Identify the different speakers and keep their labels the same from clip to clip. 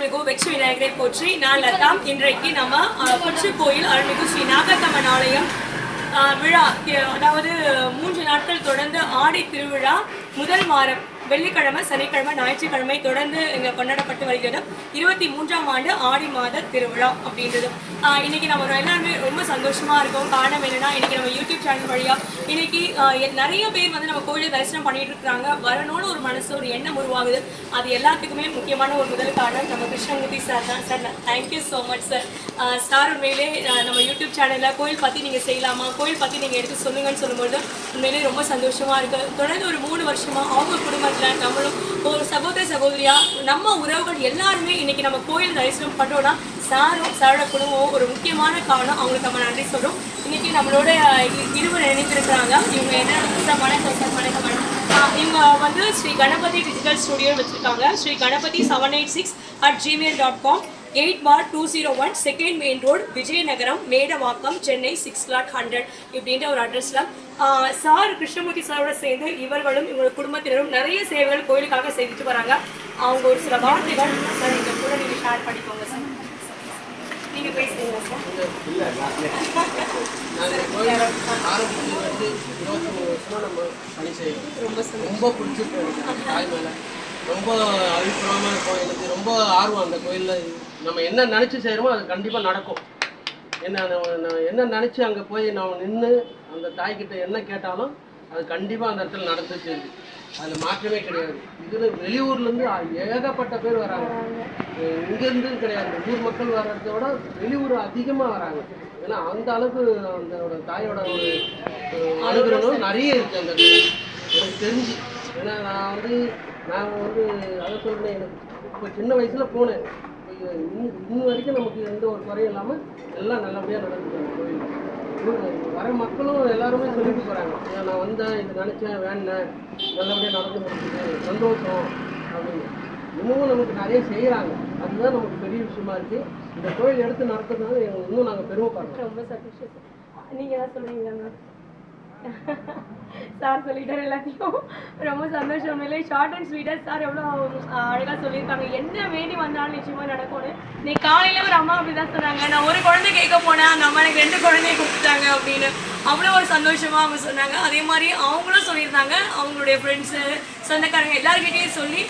Speaker 1: அருள்மிகு வெற்றி விநாயகரை போற்றி நான் லதா இன்றைக்கு நம்ம கொச்சி கோயில் அருள்மிகு ஸ்ரீ நாகத்தம்மன் ஆலயம் விழா அதாவது மூன்று நாட்கள் தொடர்ந்து ஆடி திருவிழா முதல் வாரம் வெள்ளிக்கிழமை சனிக்கிழமை ஞாயிற்றுக்கிழமை தொடர்ந்து இங்கே கொண்டாடப்பட்டு வருகிறது. இருபத்தி மூன்றாம் ஆண்டு ஆடி மாத திருவிழா அப்படின்றது. இன்னைக்கு நம்ம எல்லாருமே ரொம்ப சந்தோஷமா இருக்கோம். காரணம் என்னன்னா இன்னைக்கு நம்ம யூடியூப் சேனல் வழியா இன்னைக்கு எ- நிறைய பேர் வந்து நம்ம கோயிலை தரிசனம் பண்ணிட்டு இருக்கிறாங்க. வரணும்னு ஒரு மனசு ஒரு எண்ணம் உருவாகுது. அது எல்லாத்துக்குமே முக்கியமான ஒரு முதல் காரணம் நம்ம கிருஷ்ணமூர்த்தி சார் தான். Sir thank you so much sir sir உண்மையிலே நம்ம யூடியூப் சேனலில் கோயில் பற்றி நீங்கள் செய்யலாமா? கோயில் பற்றி நீங்கள் எடுத்து சொல்லுங்கன்னு சொல்லும்போது உண்மையிலே ரொம்ப சந்தோஷமா இருக்கு. தொடர்ந்து ஒரு மூணு வருஷமா அவங்க இருக்கிற நம்மளும் ஒரு சகோதர சகோதரியா நம்ம உறவுகள் எல்லாருமே இன்னைக்கு நம்ம கோயில் தரிசனம் பண்ணோம்னா சாரும் சாரோட குடும்பம் ஒரு முக்கியமான காரணம். அவங்களுக்கு நம்ம நன்றி சொல்றோம். இன்னைக்கு நம்மளோட இருவர் நினைத்திருக்கிறாங்க இவங்க என்ன வணக்கம் சார் வணக்கம் மேடம் இவங்க வந்து ஸ்ரீ கணபதி டிஜிட்டல் ஸ்டுடியோ வச்சிருக்காங்க. Sri Ganapathi seven eight six at Gmail dot com eight four two zero one second main road Vijayanagaram Medavakkam Chennai six lakh hundred இப்படின்ற ஒரு அட்ரஸில் சார் கிருஷ்ணமூர்த்தி சாரோட சேர்ந்து இவர்களும் இவங்களோட குடும்பத்தினரும் நிறைய சேவைகள் கோயிலுக்காக செய்துட்டு வராங்க. அவங்க ஒரு சில வார்த்தைகள் சார் எங்கள் கூட நீங்கள் ஷேர் பண்ணிக்கோங்க சார் நீங்கள் பேசுறீங்களா சார்
Speaker 2: கோயில்
Speaker 1: ரொம்ப
Speaker 2: ரொம்ப பிடிச்சிருக்கு ரொம்ப அபிப்பிராயமாக இருக்கும் எனக்கு ரொம்ப ஆர்வம் அந்த கோயிலில். நம்ம என்ன நினச்சி செய்கிறோமோ அது கண்டிப்பாக நடக்கும். என்ன நான் என்ன நினச்சி அங்கே போய் நம்ம நின்று அந்த தாய்கிட்ட என்ன கேட்டாலும் அது கண்டிப்பாக அந்த இடத்துல நடந்துச்சு அதில் மாற்றமே கிடையாது. இதில் வெளியூர்லேருந்து ஏகப்பட்ட பேர் வராங்க. இங்கேருந்து கிடையாது. ஊர் மக்கள் வர்றதை விட வெளியூர் அதிகமாக வராங்க. ஏன்னா அந்த அளவுக்கு அந்த தாயோட ஒரு அனுகிரகம் நிறைய இருக்குது அந்த எனக்கு தெரிஞ்சு. ஏன்னா நான் வந்து நான் வந்து அதை சொல்கிறேன் எனக்கு இப்போ சின்ன வயசில் போனேன். இப்போ இன்னும் வரைக்கும் நமக்கு எந்த ஒரு குறையும் இல்லாமல் எல்லாம் நல்லபடியாக நடந்துச்சு கோயில் வர மக்களும் எல்லாருமே சொல்லிட்டு போகிறாங்க நான் வந்தேன் இது நினச்சேன் வேண்டேன் நல்லபடியாக நடந்து முடிஞ்சுது சந்தோஷம். அப்படின்னு. இன்னமும் நமக்கு நிறைய செய்கிறாங்க அதுதான் நமக்கு பெரிய விஷயமா இருக்குது இந்த கோயில் எடுத்து நடத்துறதுனால எங்களுக்கு இன்னும் நாங்கள் பெருமைப்படுறோம்.
Speaker 1: ரொம்ப சந்தோஷம் நீங்கள் தான் சொல்கிறீங்களா மேம்? சார் சொல்லிட்டார் எல்லாத்தையும். ரொம்ப சந்தோஷம். உண்மையிலே ஷார்ட் அண்ட் ஸ்வீட்டாக சார் எவ்வளோ அழகாக சொல்லியிருக்காங்க. என்ன வேண்டி வந்தாலும் நிச்சயமாக நடக்கும்னு. நீ காலையில் ஒரு அம்மா அப்படி தான் சொன்னாங்க. நான் ஒரு குழந்தை கேட்க போனேன் அந்த அம்மா எனக்கு ரெண்டு குழந்தைய கொடுத்துட்டாங்க அப்படின்னு. அவ்வளோ ஒரு சந்தோஷமாக அவங்க சொன்னாங்க. அதே மாதிரி அவங்களும் சொல்லியிருந்தாங்க. அவங்களுடைய ஃப்ரெண்ட்ஸு சொந்தக்காரங்க எல்லாருக்கிட்டையும் சொல்லி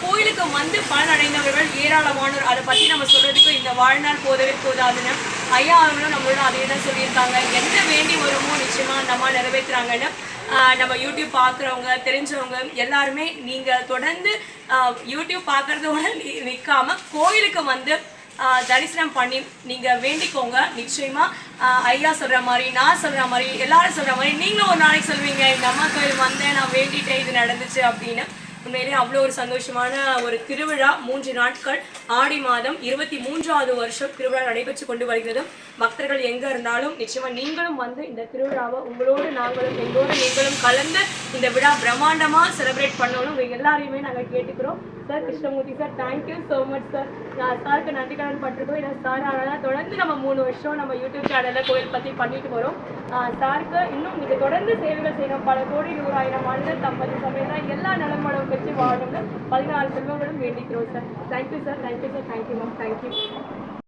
Speaker 1: கோயிலுக்கு வந்து பலன் அடைந்தவர்கள் ஏராளமானோர். அதை பற்றி நம்ம சொல்கிறதுக்கு இந்த வாழ்நாள் போதவே போதாதுன்னு ஐயா அவர்களும் நம்மளோட அதே தான் சொல்லியிருக்காங்க. என்ன வேண்டி வருமோ நிச்சயமாக அந்த அம்மா நிறைவேற்றுறாங்கன்னு நம்ம யூடியூப் பார்க்குறவங்க தெரிஞ்சவங்க எல்லாருமே நீங்கள் தொடர்ந்து யூடியூப் பார்க்குறதோட நிற்காம கோயிலுக்கு வந்து தரிசனம் பண்ணி நீங்கள் வேண்டிக்கோங்க. நிச்சயமாக ஐயா சொல்கிற மாதிரி நான் சொல்கிற மாதிரி எல்லாரும் சொல்கிற மாதிரி நீங்களும் ஒரு நாளைக்கு சொல்வீங்க இந்த அம்மா கோயில் வந்தேன் நான் வேண்டிட்டேன் இது நடந்துச்சு அப்படின்னு. உண்மையிலே அவ்வளோ ஒரு சந்தோஷமான ஒரு திருவிழா. மூன்று நாட்கள். ஆடி மாதம் இருபத்தி மூன்றாவது வருஷம் திருவிழா நடைபெற்று கொண்டு வருகிறது. பக்தர்கள் எங்கே இருந்தாலும் நிச்சயமாக நீங்களும் வந்து இந்த திருவிழாவை உங்களோடு நாங்களும் எங்களோடு நீங்களும் கலந்து இந்த விழா பிரம்மாண்டமாக செலிப்ரேட் பண்ணணும். உங்கள் எல்லாரையுமே நாங்கள் கேட்டுக்கிறோம். Sir Krishnamurthy sir thank you so much sir நான் சாருக்கு நன்றி கடன் பட்டிருக்கோம் ஏன்னா சார் ஆனால் தொடர்ந்து நம்ம மூணு வருஷம் நம்ம யூடியூப் சேனலில் கோயில் பற்றி பண்ணிட்டு வரோம். சாருக்கு இன்னும் நீங்கள் தொடர்ந்து சேவைகள் செய்யணும். பல கோடி நூறாயிரம் ஆண்டு தம்பதி சமயம் எல்லா நலமடம் பெற்று வாழணும்னு பதினாலு செல்வங்களும் வேண்டிக்கிறோம் sir thank you sir thank you sir thank you ma'am thank you